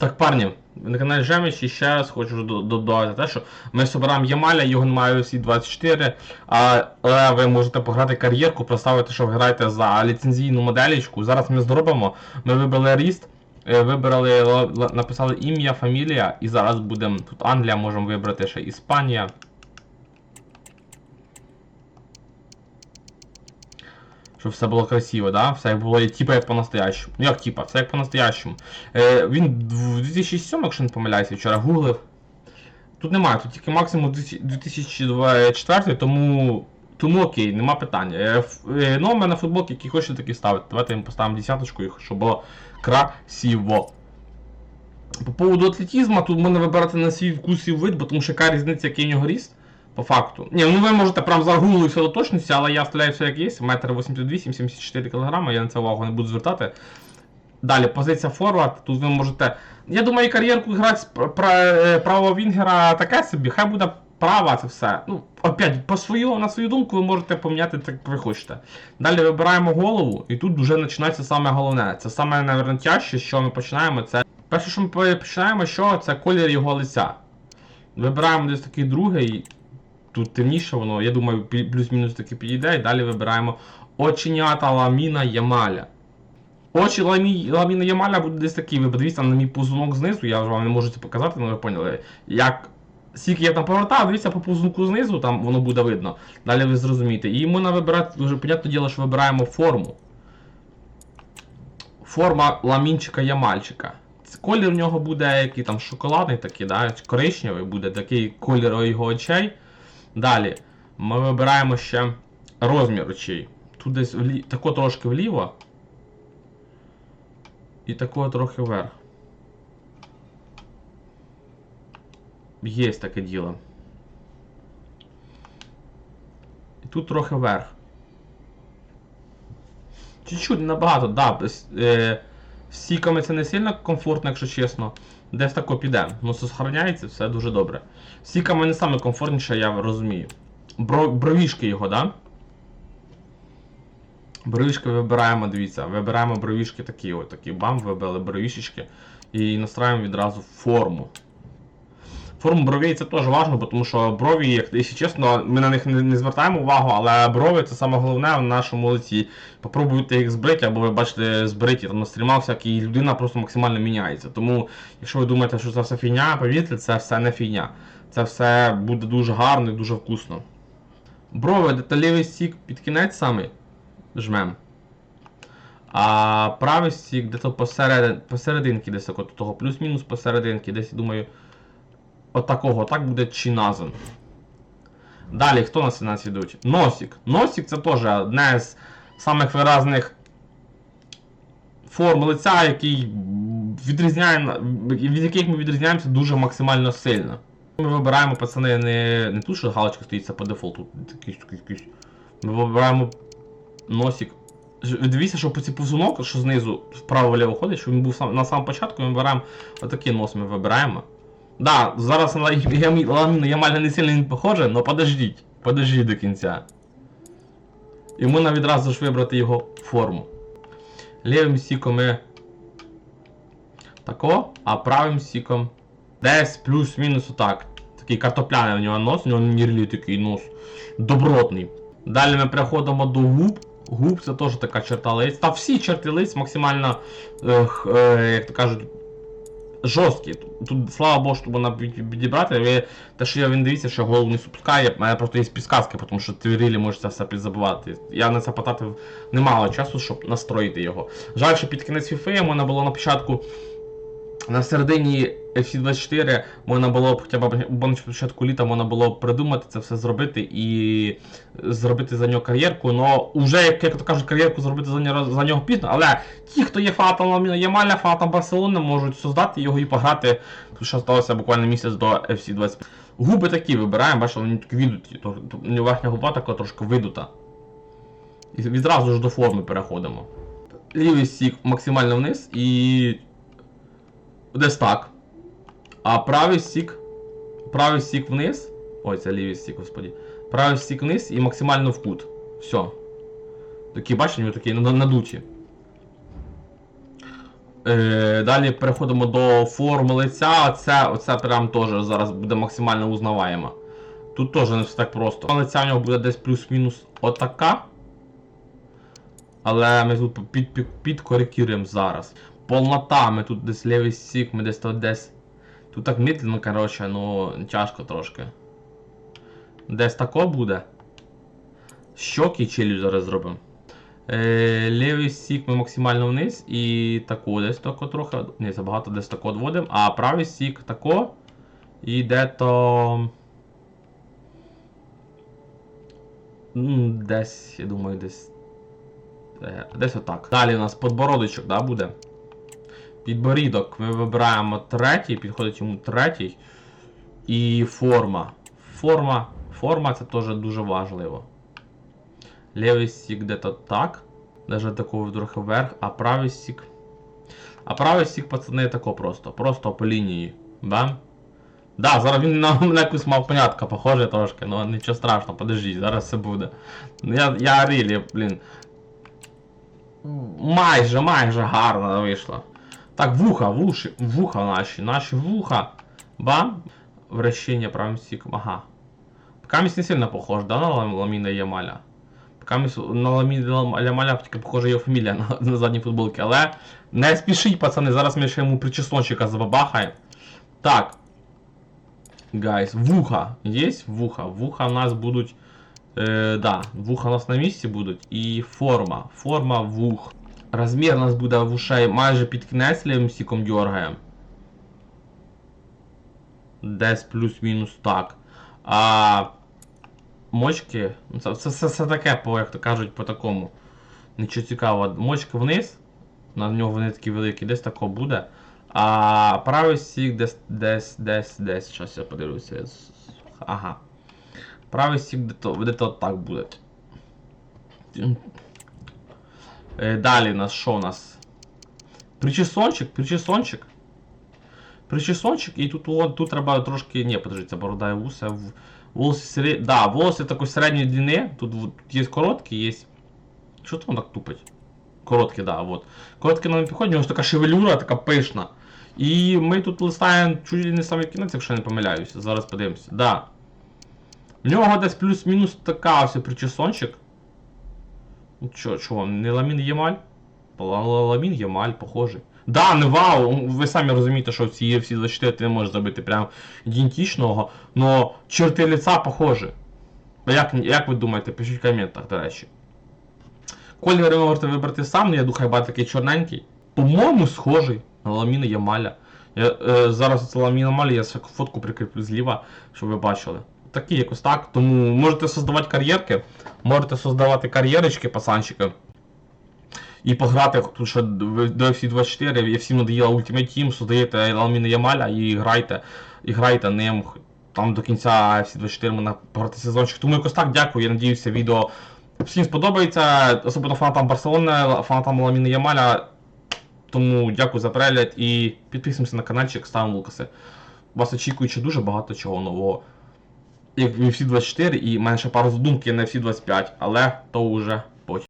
Так, парні, на каналі Жеміч і ще раз хочу до- додати те, що ми собираємо Ямаля, його немає усі 24, але ви можете пограти кар'єрку, проставити, що ви граєте за ліцензійну моделічку. Зараз ми зробимо. Ми вибрали ріст, е, вибрали, написали ім'я, фамілія, і зараз будемо. Тут Англія, можемо вибрати ще Іспанія. Щоб все було красиво, да? Все було типа як по-настоящему. Ну як типа, все як по-настоящему. Е, він в 2007, якщо не помиляюся, вчора гуглив. Тут немає, тут тільки максимум 2024, тому. Тому окей, нема питання. Е, е, номер на футболки, який хочете, такий ставити. Давайте їм поставимо десяточку, щоб було красиво. По поводу атлетизму, тут можна вибирати на свій вкус і вид, бо тому що яка різниця, який у нього ріст. По факту. Ні, ну ви можете прям загуглити все до точності, але я вставляю все як є. Метр 88, 74 кг, я на це увагу не буду звертати. Далі, позиція форвард. Тут ви можете. Я думаю, кар'єрку грати з е, правого Вінгера таке собі, хай буде права це все. Ну, опять, по свою, на свою думку, ви можете поміняти так, як ви хочете. Далі вибираємо голову, і тут вже починається саме головне. Це саме наверное, тяжче, що ми починаємо. Це перше, що ми починаємо, що це колір його лиця. Вибираємо десь такий другий. Тут темніше воно, я думаю, плюс-мінус таки підійде. І далі вибираємо оченята ламіна Ямаля. Очі ламі, ламіна Ямаля будуть десь такі. Ви подивіться на мій позунок знизу, я вже вам не можу це показати, але ви поняли. Як скільки я там повертав, дивіться по позунку знизу, там воно буде видно. Далі ви зрозумієте. І можна вибирати, вже понятне діло, що вибираємо форму. Форма ламінчика Ямальчика. Колір у нього буде який там шоколадний такий, да? коричневий буде такий колір його очей. Далі ми вибираємо ще розмір очей. Тут десь влі... тако трошки вліво. І тако трохи вверх. Є таке діло. І тут трохи вверх. Чуть-чуть набагато, да. без- Е, з сіками це не сильно комфортно, якщо чесно. Десь тако піде. Ну, все сохраняється, все дуже добре. Сіка мене не саме комфортніше, я розумію. Бро, бровішки його, да? Бровішки вибираємо, дивіться, вибираємо бровішки такі, от такі бам, вибили бровішечки і настраємо відразу форму. Форму бровей це теж важливо, тому що брові, як- якщо чесно, ми на них не, не звертаємо увагу, але брови це саме головне в нашому лиці. Попробуйте їх збрити, або ви бачите збриті там на стрімах всякі, людина просто максимально міняється. Тому, якщо ви думаєте, що це все фігня, повірте, це все не фігня. Це все буде дуже гарно і дуже вкусно. Брови, деталівий стік під кінець саме жмем. А правий стік десь посеред, посерединки, десь того плюс-мінус посерединки, десь думаю. Отакого, так буде чиназен. Далі, хто нас нас ідуть? Носик. Носик це теж одне з самих виразних форм лиця, який відрізняє, від яких ми відрізняємося дуже максимально сильно. Ми вибираємо, пацани, не, не ту, що галочка стоїть, це по дефолту. Ми вибираємо носик. Дивіться, що по ці повзунок, що знизу вправо-вліво ходить, щоб він був на самому початку, ми вибираємо отакий нос ми вибираємо. Да, зараз на Ламіна Ямаля не сильно не похоже, но подождіть. Подождіть до кінця. І можна відразу ж вибрати його форму. Лівим стіком ми тако, а правим стіком десь плюс-мінус отак. Такий картопляний у нього нос, у нього нірлі такий нос. Добротний. Далі ми переходимо до губ. Губ це теж така черта лиць. Та всі черти лиць максимально, е, е, як то кажуть, жорсткі. Тут, слава Богу, щоб вона підібрати. але те, що я він дивіться, що голову не спускає, мене просто є підсказки, тому що ти рілі це все підзабувати. Я на це потратив немало часу, щоб настроїти його. Жаль, що під кінець FIFA можна було на початку. На середині FC24 можна було б хоча б на початку літа можна було б придумати це все зробити і зробити за нього кар'єрку. Но вже, як, як то кажуть, кар'єрку зробити за нього, за нього пізно. Але ті, хто є фанатом Ямаля, фанатом Барселони, можуть создати його і пограти. Тут ще залишилося буквально місяць до FC25. Губи такі вибираємо, бачите, вони такі то- Верхня губа така трошки видута. І відразу ж до форми переходимо. Лівий стік максимально вниз і. Десь так. А правий стік. Правий стік вниз. Ой, це лівий стік, господі. Правий стік вниз і максимально в кут. Все. Такі, бачите, у такі надуті. Е, далі переходимо до форми лиця. Оце, оце прям теж зараз буде максимально узнаваємо. Тут теж не все так просто. Лиця в нього буде десь плюс-мінус отака. Але ми тут під, під, зараз. Полнота, ми тут десь лівий сік, ми десь тут десь. Тут так медленно, коротше, ну тяжко трошки. Десь тако буде. Щоки челюсть зараз зробимо. Е, лівий сік ми максимально вниз і тако десь тако трохи. Ні, забагато десь тако відводимо, а правий сік тако. І де то. Десь, я думаю, десь. е, Десь отак. Далі у нас подбородочок, да, буде. Підборідок ми вибираємо третій, підходить йому третій. І форма. Форма. Форма це теж дуже важливо. Лівий сік де-то так. Даже такого трохи вверх, а правий сік. А правий сік, пацани, тако просто. Просто по лінії. Бам. Да, зараз він на, на якусь мав понятка, похоже трошки, ну нічого страшного, подожди, зараз все буде. Ну, Я, я рілі, блін. Майже, майже гарно вийшло. Так, вуха, вуші, вуха наші, наші вуха. Бам. Вращення правим стіком. Ага. Камість не сильно похож, да, на Лам- Ламіна Ямаля? Камість на Ламіна Ямаля тільки похожа його фамілія на, на задній футболці. Але не спішіть, пацани, зараз ми ще йому причесночика забабахаємо. Так. Гайс, вуха. Є вуха. Вуха у нас будуть. Е, да, вуха у нас на місці будуть. І форма. Форма вух. Розмір нас буде вушей майже під кінець лівим стіком дергаємо. Десь плюс-мінус так. А мочки. ну, Це, це, це, це таке, по, як то кажуть, по такому. Нічого цікавого. Мочки вниз. На нього вони такі великі, десь тако буде. А правий стік десь десь десь десь. Щас я подивлюся. Ага. Правий стік де-то де-то так буде. Е, Далі нас що у нас? Причесончик, причесончик. Причесончик, і тут, от, тут треба трошки. Ні, подожди, це борода і вуса. В- Волоси серед... Да, волоси такої середньої длини. Тут, вот, є є. Що там так тупить? Короткі, да, вот. Короткі нам не підходять, у нього ж така шевелюра, така пишна. І ми тут листаємо чуть ли не самий кінець, якщо не помиляюся. Зараз подивимося. Да. В нього десь плюс-мінус така ось причесончик. Ну чо, чого, не ламін Ємаль? Ла- ла- Ламін Ємаль, похожий. Да, не вау, ви самі розумієте, що в цій UFC 24 ти не можеш зробити прям ідентичного, но черти лица похожі. Як, як ви думаєте, пишіть в коментах, до речі. Кольори ви можете вибрати сам, ну я думаю, хай такий чорненький. По-моєму, схожий на ламіна Ямаля. Я, е, зараз це ламіна Ямаля, я фотку прикріплю зліва, щоб ви бачили. Такі якось так. Тому можете создавати кар'єрки, можете создавати кар'єрочки, пацанчики. І пограти, тому що до FC 24 я всім надоїла Ultimate Team, создаєте Ламіна Ямаля і грайте, і грайте ним там до кінця FC 24 можна пограти сезончик. Тому якось так дякую, я надіюся, відео всім сподобається, особливо фанатам Барселони, фанатам Ламіна Ямаля. Тому дякую за перегляд і підписуємося на каналчик, ставимо лукаси. Вас очікуючи дуже багато чого нового. Як в FC 24 і ще пару задумки на FC 25, але то вже